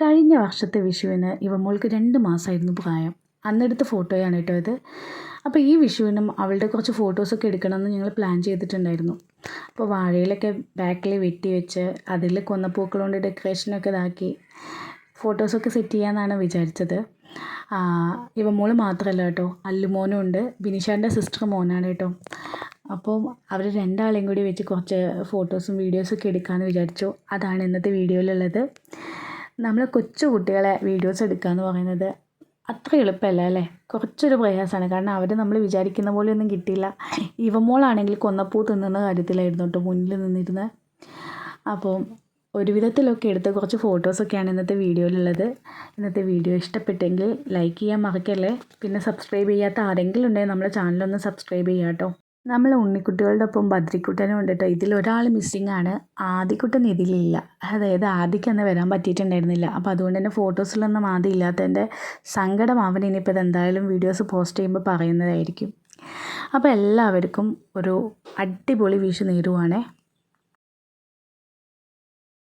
കഴിഞ്ഞ വർഷത്തെ വിഷുവിന് ഇവമോൾക്ക് രണ്ട് മാസമായിരുന്നു പ്രായം. അന്നെടുത്ത ഫോട്ടോയാണ് കേട്ടോ ഇത്. അപ്പോൾ ഈ വിഷുവിനും അവളുടെ കുറച്ച് ഫോട്ടോസൊക്കെ എടുക്കണമെന്ന് ഞങ്ങൾ പ്ലാൻ ചെയ്തിട്ടുണ്ടായിരുന്നു. അപ്പോൾ വാഴയിലൊക്കെ ബാക്കിൽ വെട്ടി വെച്ച് അതിൽ കൊന്നപ്പൂക്കൾ കൊണ്ട് ഡെക്കറേഷനൊക്കെ ഇതാക്കി ഫോട്ടോസൊക്കെ സെറ്റ് ചെയ്യാമെന്നാണ് വിചാരിച്ചത്. ഇവ മോൾ മാത്രമല്ല കേട്ടോ അല്ലുമോനും ഉണ്ട്. ബിനിഷാന്റെ സിസ്റ്റർ മോനാണ് കേട്ടോ. അപ്പോൾ അവർ രണ്ടാളെയും കൂടി വെച്ച് കുറച്ച് ഫോട്ടോസും വീഡിയോസൊക്കെ എടുക്കാമെന്ന് വിചാരിച്ചു. അതാണ് ഇന്നത്തെ വീഡിയോയിലുള്ളത് നമ്മൾ കൊച്ചു കുട്ടികളെ വീഡിയോസ് എടുക്കുക എന്ന് പറയുന്നത് അത്ര എളുപ്പമല്ല അല്ലേ? കുറച്ചൊരു പ്രയാസമാണ്. കാരണം അവർ നമ്മൾ വിചാരിക്കുന്ന പോലെയൊന്നും കിട്ടിയില്ല. ഇവമോളാണെങ്കിൽ കൊന്നപ്പൂ തിന്നുന്ന കാര്യത്തിലായിരുന്നു കേട്ടോ മുന്നിൽ നിന്നിരുന്നത് അപ്പോൾ ഒരു വിധത്തിലൊക്കെ എടുത്ത കുറച്ച് ഫോട്ടോസൊക്കെയാണ് ഇന്നത്തെ വീഡിയോയിലുള്ളത്. ഇന്നത്തെ വീഡിയോ ഇഷ്ടപ്പെട്ടെങ്കിൽ ലൈക്ക് ചെയ്യാൻ മറക്കല്ലേ? പിന്നെ സബ്സ്ക്രൈബ് ചെയ്യാത്ത ആരെങ്കിലും ഉണ്ടെങ്കിൽ നമ്മുടെ ചാനലൊന്ന് സബ്സ്ക്രൈബ് ചെയ്യാം കേട്ടോ. നമ്മൾ ഉണ്ണിക്കുട്ടികളുടെ ഒപ്പം ബദ്രിക്കുട്ടനും ഉണ്ട് കേട്ടോ ഒരാൾ മിസ്സിംഗ് ആണ്. ആദിക്കുട്ടൻ ഇതിലില്ല. അതായത് ആദിക്ക് അന്ന് വരാൻ പറ്റിയിട്ടുണ്ടായിരുന്നില്ല. അപ്പോൾ അതുകൊണ്ട് തന്നെ ഫോട്ടോസിലൊന്നും ആദ്യം ഇല്ലാത്തതിന്റെ സങ്കടം അവൻ ഇനിയിപ്പോൾ എന്തായാലും വീഡിയോസ് പോസ്റ്റ് ചെയ്യുമ്പോൾ പറയുന്നതായിരിക്കും. അപ്പോൾ എല്ലാവർക്കും ഒരു അടിപൊളി വിഷു നേരുവാണേ.